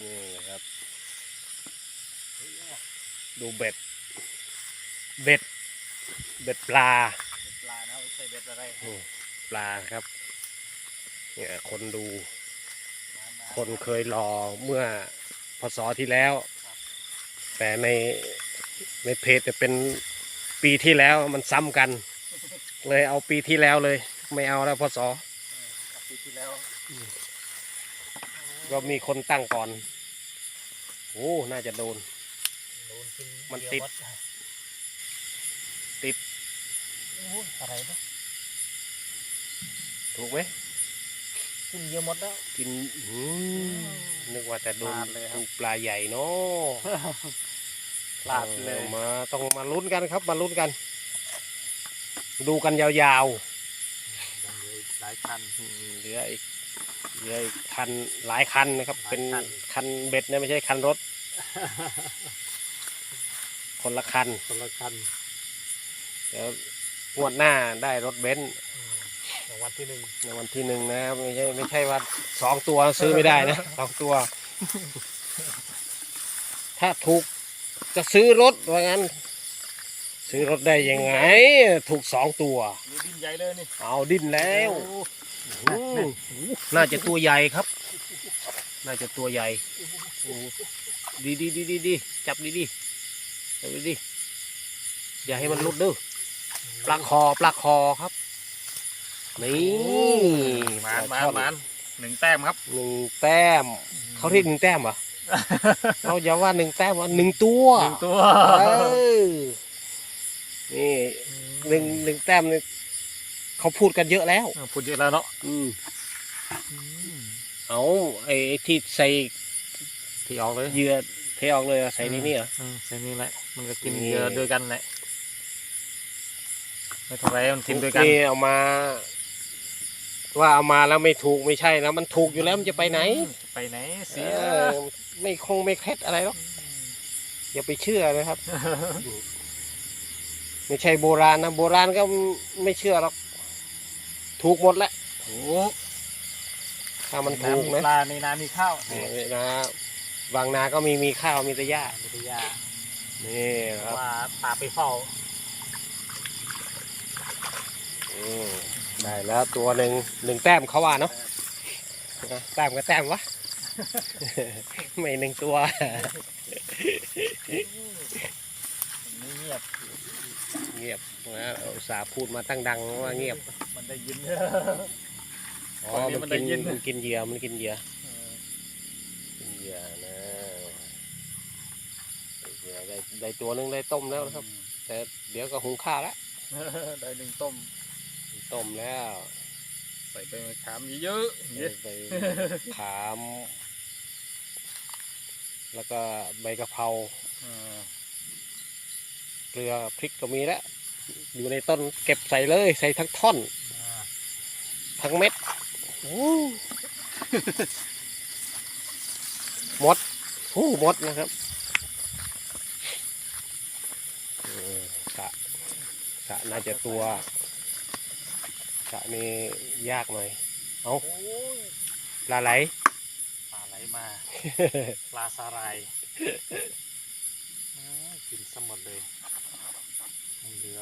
นี่ครับ ดูเบ็ด เบ็ด เบ็ดปลา ปลานะไม่ใช่เบ็ดอะไรปลาครับ เนี่ยคนดูมามาคนเคยรอเมื่อพศที่แล้ว แต่ในในเพจจะเป็นปีที่แล้วมันซ้ำกัน เลยเอาปีที่แล้วเลย ไม่เอาแล้วพศกับปีที่แล้ว ก็มีคนตั้งก่อน โอ้ น่าจะโดน โดนกินมันเหยื่อติดดติด โอ้ยอะไรเนาะถูกไหมกินเหยื่อหมดแล้ว กินอืมนึกว่าจะโดนพลาดเลยครับถูกปลาใหญ่เนาะพลาดเลยอามาต้องมาลุ้นกันครับ มาลุ้นกัน ดูกันยาวยังเหลืออีกหลายคันๆอืมเหลืออีก เหลืออีกคันหลายคันนะครับหลายคันเป็นคันเบ็ดนะไม่ใช่คันรถคนละคันคนละคันเดี๋ยวงวดหน้าได้รถเบนซ์อืมรางวัลที่หนึ่งในวันที่หนึ่งนะไม่ใช่ไม่ใช่ว่าสองตัวซื้อไม่ได้นะสองตัว ถ้าถูกจะซื้อรถว่างั้น ซื้อรถได้ยังไง ถูกสองตัว นี่ดินใหญ่เลยนี่เอาดิ้นแล้ว โอ้ อืมน่าจะตัวใหญ่ครับ น่าจะตัวใหญ่โอ้ดีดีดีดีดีจับดีดีจับดีดีอย่าให้มันหลุดเด้อปลาคอปลาคอครับ นี่หมานหปมาลนช่อหมานหนึ่งแต้มครับหนึ่งแต้มเขาเรียกหนึ่งแต้มเหรอเราอย่าว่าหนึ่งแต้มว่าหนึ่งตัวหนึ่งตัวเออนี่หนึ่งหนึ่งแต้มนี่ เขาพูดกันเยอะแล้วเออพูดเยอะแล้วเนาะอืมเอาไอ้ที่ใส่ที่ออกเลยเหยื่อเทออกเลยอะใส่นี่นี่เหรออืมใส่นี่แหละ มันก็กินนี่เหยื่อด้วยกันแหละไม่เท่าไรมันกินด้วยกัน นี่เอามา ว่าเอามาแล้วไม่ถูกไม่ใช่แล้วมันถูกอยู่แล้วมันจะไปไหนไปไหนเสียเออไม่คงไม่เคล็ดอะไรหรอกอย่าไปเชื่อนะครับ ไม่ใช่โบราณนะโบราณก็ไม่เชื่อหรอก ถูกหมดแหละโอ้ถ้ามันถูกมีนะปลาในนามีข้าวนี่นะบางนาก็มีมีข้าวมีแต่หญ้ามีแต่ยานี่ครับว่าปลาไปเฝ้าอืมได้แล้วตัวหนึ่งหนึ่งแต้มเขาว่าเนาะนะแต้มก็แต้มวะไม่หนึ่งตัวไม่เงียบเงียบนะอุตส่าห์พูดมาตั้งดังว่าเงียบ มันได้ยิน อ๋อ คนนี้มัมันนได้กินยิน มันกินเหยื่อมันกินเหยื่อกินเหยื่อนะเหยื่อได้ได้ตัวหนึ่งได้ต้มแล้วนะครับ แต่เดี๋ยวก็หุงข้าวแล้วได้หนึ่งต้ม ต้มแล้วใส่ใบมะขามเยอะๆเยอะไปขาม แล้วก็ใบกะเพราเออ เกลือพริกก็มีแล้ว อยู่ในต้นเก็บใส่เลย ใส่ทั้งท่อนอ่าทั้งเม็ดอู้หมดหู้หมดนะครับเออสระสระน่าจะตัวสระนี่ยากหน่อย เอาโอ้ยปลาไหล ปลาไหลมา ปลาสาหรายอ่า กินสมดเลยไม่เหลือ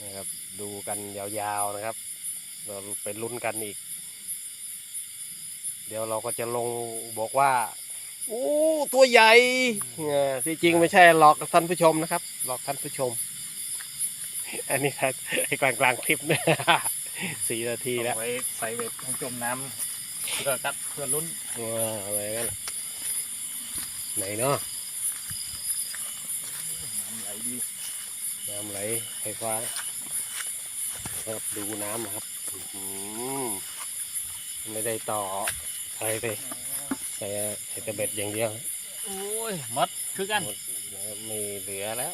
นะครับดูกันยาวๆนะครับ เราไปลุ้นกันอีก เดี๋ยวเราก็จะลงบอกว่าโอ้ตัวใหญ่เออที่จริงไม่ใช่หลอกท่านผู้ชมนะครับ หลอกท่านผู้ชม อันนี้ครับไอ้กลางกลางๆคลิปเนี่ยสี่นาทีแล้วเอาไว้ใส่เบ็ดให้จมน้ำเพื่อกัดเพื่อลุ้นว้าอะไรกันล่ะไหนเนาะน้ำไห ลดีน้ำไหลไฟฟ้าครับดูน้ำนะครับอื้อหือไม่ได้ต่ออะไรไปใส่ใส่แตะเบ็ดอย่างเดียวโอ้ยหมดคือกันหมดแล้วไม่เหลือแล้ว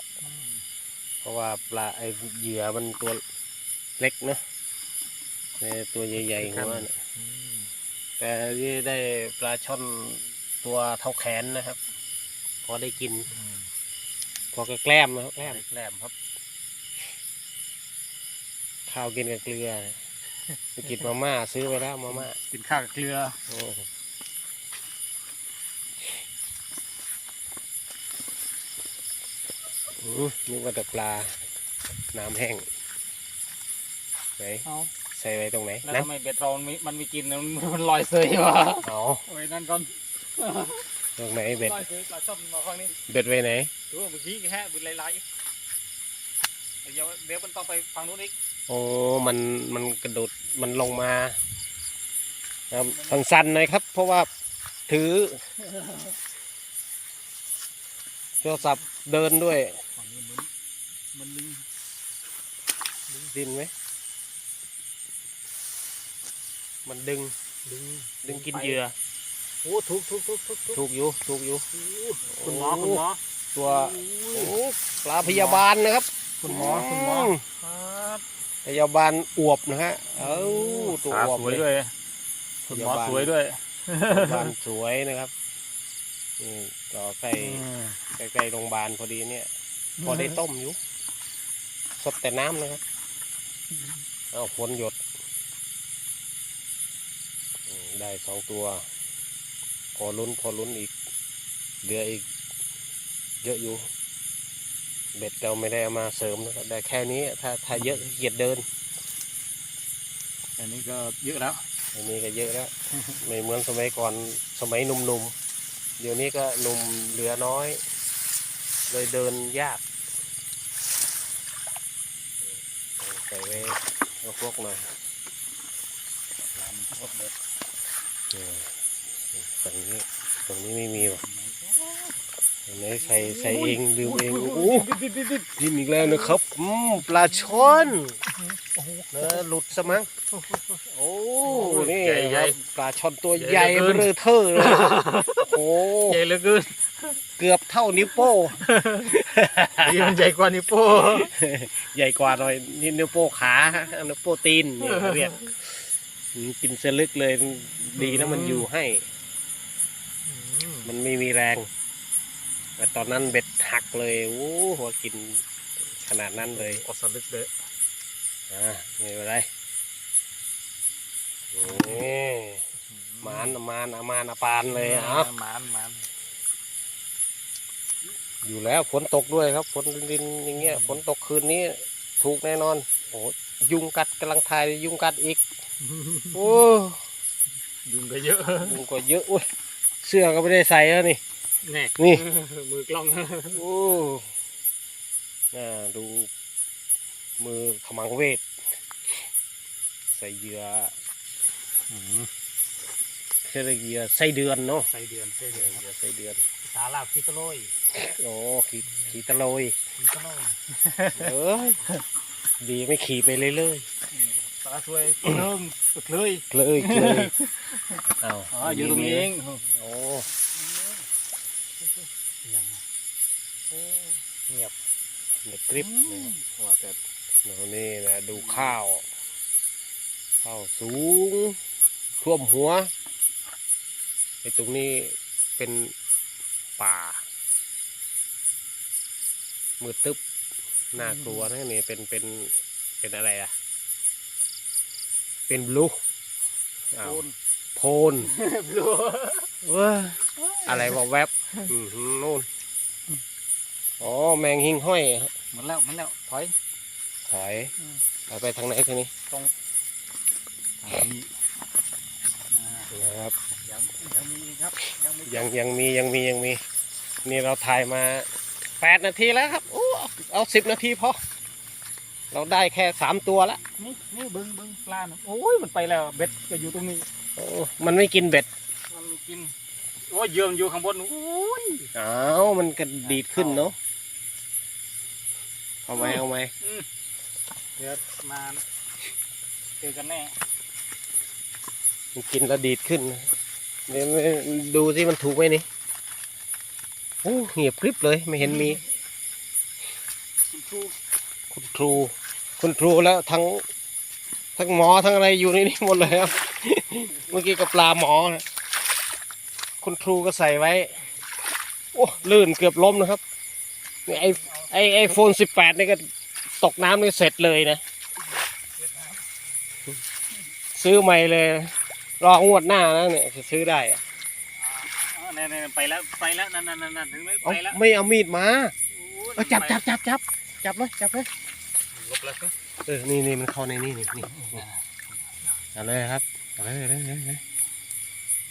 เพราะว่าปลาไอเหยื่อมันตัวเล็กเนอะไอ้ตัวใหญ่ๆครัหับวน่ะแต่ที่ได้ปลาช่อนตัวเท่าแขนนะครับ พอได้กิน พอก็แกล้มนะครัแกล้มแกล้มครับ ข้าวกินกับเกลือไปกินมาม่าซื้อไปแล้วมาม่ากินข้าวกับเกลือโอ้นึกว่าแต่ปลา น้ำแห้งไหนใส่ไว้ตรงไหนแล้วทำไมเบ็ดเรามันมีมักินมันลอยเซยมาเอาไว้นั่นก่อน ตรงไหนเบ็ดลอยเสยปลาส้มมาฟังนี่เบ็ดไว้ไหนดูว่าเมื่อกี้แค่บุญไหลๆเดี๋ยวเดี๋ยวมันต้องไปฟังนู้นอีกโอ้มันมันกระโดดมันลงมาครับสั้นๆหน่อยครับ เพราะว่าถือโทรศัพท์เดินด้วยฝั่งนี้เหมือนมันลิงดินไหมมันดึงดึงดึงกินเหยื่อโอ้ทุกทุกทุกทุกทุกถูกอยู่ถูกอยู่ คุณหมอคุณหมอตัวโอ้โอ้ปลาพยาบาลนะครับ คุณหมอคุณหมอมครับพยาบาลอวบนะฮะเอ้าตัวขาอวบสวยเลยด้วยคุณหมอสวยด้วยพยาบาลสวยนะครับนี่ก็ใกล้ใกล้ๆโรงพยาบาลพอดีเนี่ย พอได้ต้มอยู่สดแต่น้ำนะครับเอาฝนหยดอืมได้สองตัว พอลุ้นพอลุ้นอีกเหลืออีก เยอะอยู่ เบ็ดเราไม่ได้เอามาเสริมนะครับ ได้แค่นี้ถ้าถ้าเยอะเกียดเดิน อันนี้ก็เยอะแล้ว อันนี้ก็เยอะแล้ว ไม่เหมือนสมัยก่อนสมัยหนุ่มๆ เดี๋ยวนี้ก็หนุ่มเหลือน้อย เลยเดินยากใส่ไว้เอาพวกหน่อยลำพวกเบ็ด เออตรงนี้ตรงนี้ไม่มีว่ะตรงนี้ใส่ใส่เองลืมเองโอ้โหดิ้นอีกแล้วนะครับอืมปลาช่อนเนอะหลุดซะมั้งโอ้นี่ครับปลาช่อนตัวใหญ่เบอเทอร์เลยโอ้ใหญ่เหลือเกินเกือบเท่านิ้วโป้นี่มันใหญ่กว่านิ้วโป้ใหญ่กว่าหน่อยนี่นิ้วโป้ขานิ้วโป้ตีนเนี่ยเขาเรียกอืมกินเสลึกเลยดีนะมันอยู่ให้ มันไม่มีแรง แต่ตอนนั้นเบ็ดหักเลยโอ้หัวกินขนาดนั้นเลยอดสลึกเลยอ่าไม่เป็นไรนี่หมานอามานอามานอาปานเลยอะหมานหมานอยู่แล้วฝนตกด้วยครับฝนดินๆอย่างเงี้ยฝนตกคืนนี้ ถูกแน่นอน โอ้ยุงกัดกำลังทายยุงกัดอีกโอ้ยุงก็เยอะยุงก็เยอะอุ้ย เสื้อก็ไม่ได้ใส่แล้วนี่นี่ นี่ มือกล้อง โอ้น่าดูมือขมังเวท ใส่เหยื่อใช่เหยื่อไส้เดือนเนาะใส่เดือนใส่เดือนเหยื่อไส้เดือน สาลาบคิโตโรยโอ้ขี่ขี่ตะโลยคิโตโรยเอ้ยดีไม่ขี่ไปเลยเลย ปลาสวยเพิ่งปึกเลยๆเลยเลยอ้าวอ๋ออยู่ตรงนี้เองโอ้ยังโอ้เงียบเด็กกริบเลยครับว่าแต่โน่นนี่นะดูข้าวข้าวสูง ท่วมหัวไอ้ตรงนี้เป็นป่า มืดตึ๊บน่ากลัวนะนี่เป็นเป็นเป็นอะไรอะ เป็นบลูอ้าวโคนโพนบลูเว้ยอะไรวะแวบอือหือนู่นอ๋อแมงหิงห้อยฮะหมดแล้วหมดแล้วถอยถอยอืมเอาไปทางไหนทีนี้อ่ามีอ่านะครับยังยังมีอีกครับยังไม่ยังยังมียังมียังมี นี่เราถ่ายมาแปดนาทีแล้วครับโอ้เอาสิบนาทีพอ เราได้แค่สามตัวละนี่นี่เบิ้งเบิ้งปลาน่ะโอ้ยมันไปแล้วเบ็ดก็อยู่ตรงนี้โอ้มันไม่กินเบ็ดมันกินโอ้ยเยื่อมนอยู่ข้างบนโอ้ยอ้าวมันกระดีดขึ้นเนาะเอาไหมเอาไหมอืมเดี๋ยวมาเจอกันแน่มันกินแล้วดีดขึ้นนะเนี่ยดูสิมันถูกไหมนี่โอ้เงียบกริบเลยไม่เห็นมีคุณครู คุณครูคุณครูแล้วทั้งทั้งหมอทั้งอะไรอยู่ในนี้หมดเลยครับ เมื่อกี้กับปลาหมอนะคุณครูก็ใส่ไว้ โอ้ลื่นเกือบล้มนะครับนี่ไอไอไอโฟนสิบแปดนี่ก็ตกน้ำนี่เสร็จเลยนะ ซื้อใหม่เลย รองวดหน้านะเนี่ยจะซื้อได้อะอ่าเนี่ยเนี่ยไปแล้วไปแล้วนั่นนั่นนั่นนั่นถึงไหมเอ้าไปแล้วไม่เอามีดมาโอ้ยเออจับจับจับจับ จับเลยจับเลยลบแล้วก็เออนี่นี่มันเข้าในนี่นี่นี่นี่เอาเลยครับเอาเลยเลยเลยเลย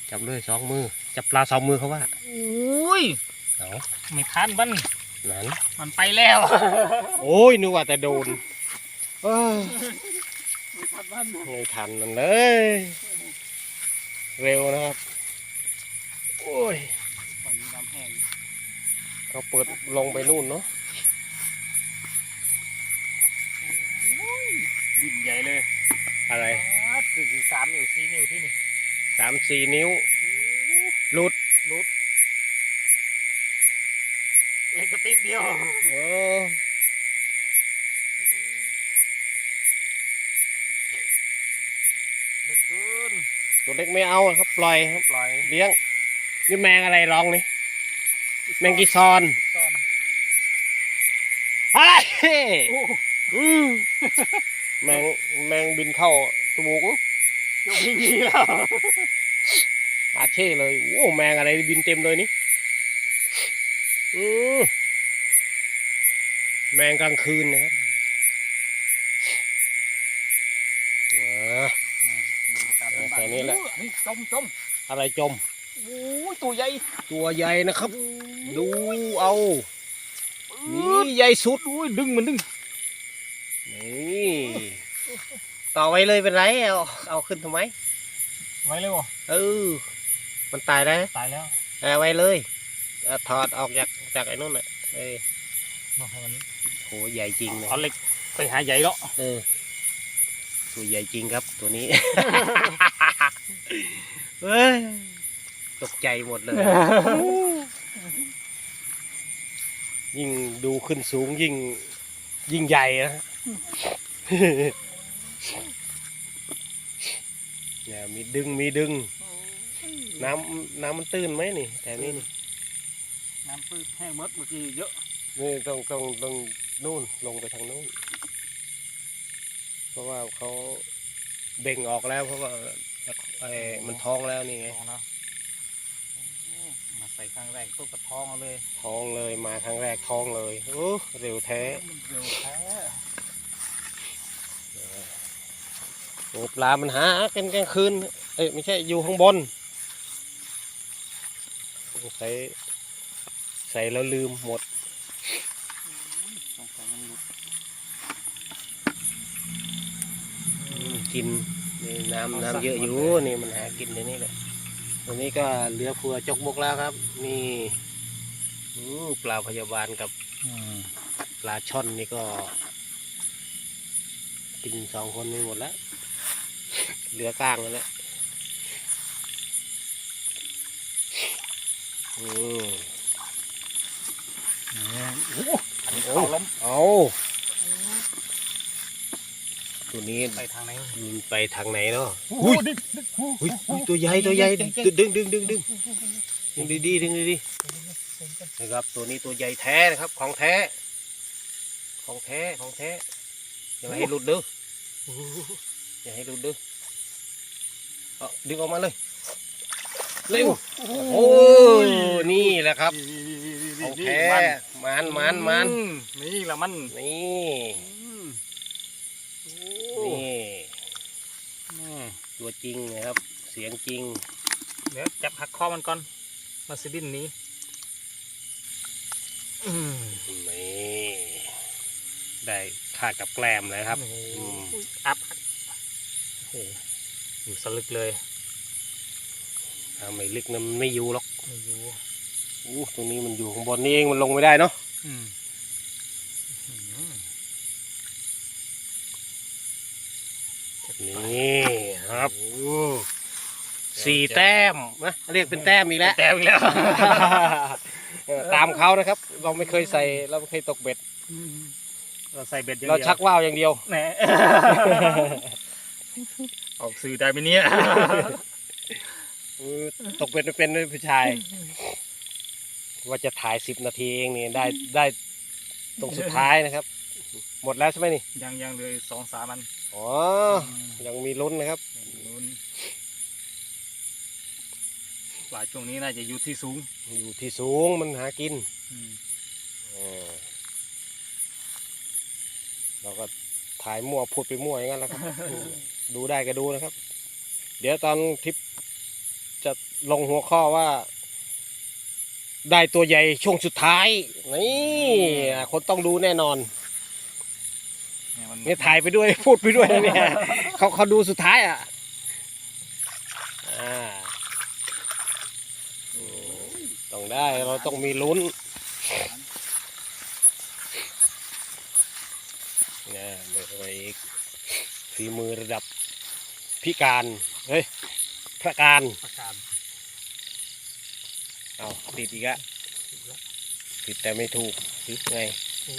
จับเลยสองมือ จับปลาสองมือเขาว่าอุ้ยเอาไม่ทันมันนั้นมันไปแล้ว โอ้ยนึกว่าแต่โดนเออไม่ทันมันไม่ทันมันเลย เร็วนะครับโอ้ยฝั่งนี้น้ำแห้งเขาเปิดลงไปนู่นเนาะ ดินใหญ่เลย อะไรคือสามนิ้วสี่นิ้วที่นี่สามสี่นิ้วหลุดรุดเล็กกระติดเดียวโอ้เล็กเกินตัวเล็กไม่เอาครับปล่อยครับปล่อยเลี้ยงนี่แมงอะไรร้องนี่แมงกีซอนตอนเฮ้ยโอ้อืม แมงแมงบินเข้าจมูกยกไม่มีแล้วอาเช่เลยโอ้แมงอะไรบินเต็มเลยนี่อืมแมงกลางคืนนะครับอ่าแค่นี้แหละนี่จมจมอะไรจมโอ้ยตัวใหญ่ ตัวใหญ่นะครับ ดูเอา นี่ใหญ่สุดโอ้ยดึงมันดึง นี่ต่อไว้เลยเป็นไรเอาเอาขึ้นทำไมไว้เลยวะเออมันตายได้ตายแล้วเอาไว้เลยเอาถอดออกจากจากไอ้นู่นน่ะเออเนาะมันโหใหญ่จริงเลยเอาเหล็กไปหาใหญ่แล้วเออตัวใหญ่จริงครับตัวนี้ เฮ้ยตกใจหมดเลย ยิ่งดูขึ้นสูงยิ่งยิ่งใหญ่นะ เนี่ยมีดึงมีดึง น้ำน้ำมันตื้นไหมนี่แถวนี้นี่น้ำปื้ดแห้งหมดเมื่อกี้เยอะนี่ต้องต้องต้องนู่นลงไปทางนู่นเพราะว่าเขาเบ่งออกแล้วเพราะว่าไอ้มันท้องแล้วนี่ไงทองแล้วโอ้มาใส่ครั้งแรกตู้กับทองเอาเลย ท้องเลยมาครั้งแรกท้องเลยโอ้เร็วแท้มันเร็วแท้ โอ้ ปลา มันหากันกลางคืน เอ้ยไม่ใช่อยู่ข้างบน ใส่ใส่แล้วลืมหมดสงสัยมันหลุดอืมกินนี่น้ำน้ำเยอะอยู่นี่มันหากินในนี่แหละตรงนี้ก็เหลือเฟือจกบกแล้วครับ นี่อืมปลาพยาบาลกับอืมปลาช่อนนี่ก็ กินสองคนนี่หมดแล้ว เหลือกลางแล้วแหละอืมเนี่ยโอ้โหโอ้เขาล้มเอาตัวนี้ไปทางไหนวะมันไปทางไหนเนาะโอ้โหอุ้ยดึงดึงโอ้อุ้ยโหอุ้ยตัวใหญ่ตัวใหญ่ดึงดึงดึงดึงดึงดึงดีๆดึงดีๆนะครับ ตัวนี้ตัวใหญ่แท้นะครับ ของแท้ ของแท้ของแท้อย่าให้หลุดเด้ออย่าให้หลุดเด้อ เอาดึงออกมาเลย เร็ว โอ้ยนี่แหละครับของแท้มันมันมันอืนี่แหละมันนี่อืมโอ้นี่นี่ตัวจริงนะครับ เสียงจริง เดี๋ยวจับหักคอมันก่อนมาสิดิ้นหนี้อืมนี่ได้ค่ากับแกลมเลยครับโอ้โหอืมอัพโอ้โห อยู่สลึกเลยถ้าไม่ลึกนะมันไม่อยู่หรอกไม่อยู่อู้ตรงนี้มันอยู่ข้างบนนี่เองมันลงไม่ได้เนาะอืมอื้อหือนี่ครับสี่แต้มนะเรียกเป็นแต้มอีกแล้วแต้มอีกแล้วเออตามเขานะครับ เราไม่เคยใส่เราไม่เคยตกเบ็ด เราใส่เบ็ดอย่างเราเดียวชักว่าวอย่างเดียวแหน ออกสื่อได้ไหมเนี่ยเออตกเบ็ดไม่เป็นเลยผู้ชาย ว่าจะถ่ายสิบนาทีเองนี่ได้ได้ตรงสุดท้ายนะครับ หมดแล้วใช่ไหมนี่ ยังยังเหลยสองสามมันอ๋อยังมีลุ้นนะครับลุ้นปลาช่วงนี้น่าจะอยู่ที่สูง อยู่ที่สูงมันหากินอืมอ๋อเราก็ถ่ายมั่วพูดไปมั่วอย่างนั้นแหละครับ ดูได้ก็ดูนะครับ เดี๋ยวตอนทริปจะลงหัวข้อว่า ได้ตัวใหญ่ช่วงสุดท้าย นี่คนต้องดูแน่นอนเนี่ยมันเนี่ยถ่ายไปด้วยพูดไปด้วยนะเนี่ยเขาเขาดูสุดท้ายอะอ่าอืมต้องได้เราต้องมีลุ้นเนี่ยเดี๋ยวไปอีก ฝีมือระดับพิการเฮ้ยพระการประกาศเอาติดอีกอะติดแต่ไม่ถูกหรือไงโอ้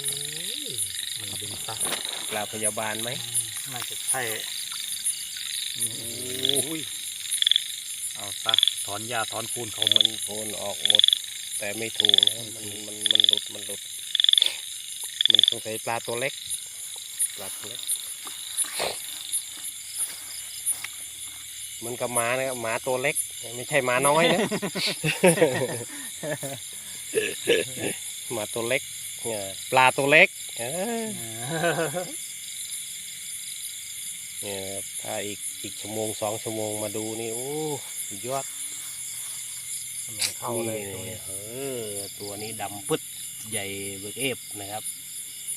ยมันดึงซะกลาพยาบาลไหมอืมน่าจะใช่โอ้ยเอาซะถอนหญ้าถอนคูนเขาหมมัดนโคนออกหมด แต่ไม่ถูกนะครับมันมันมันหลุดมันหลุด มันสงสัยปลาตัวเล็กปลาตัวเล็ก มันกับหมานะครับหมาตัวเล็ก ไม่ใช่หมาน้อยนะ หมาตัวเล็กเนี่ยปลาตัวเล็กเออเนี่ยครับถ้าอีกอีกชั่วโมงสองชั่วโมงมาดูนี่โอ้สุดยอดเข้าเลยตัวนี้เออตัวนี้ดำปึ๊ดใหญ่เบิกเอฟนะครับ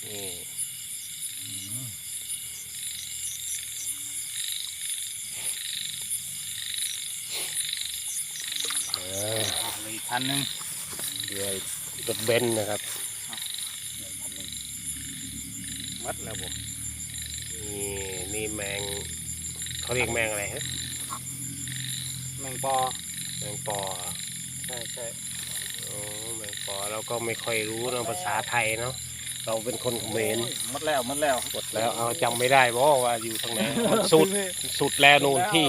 นี่ออ เอาเลยอีก พันหนึ่งเรือรถเบนซ์นะครับมัดแล้วผมนี่นี่แมงเขาเรียกแมงอะไรฮะแมงปอแมงปอเหรอใช่ใช่โอ้แมงปอเราก็ไม่ค่อยรู้เนอะภาษาไทยเนาะเราเป็นคนเขมรมัดแล้วมัดแล้วหมดแล้วเอาจำไม่ได้บอกว่าอยู่ตรงไหนมันสุดสุดแล้วนูนที่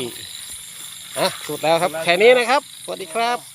อะสุดแล้วครับแค่นี้นะครับสวัสดีครับ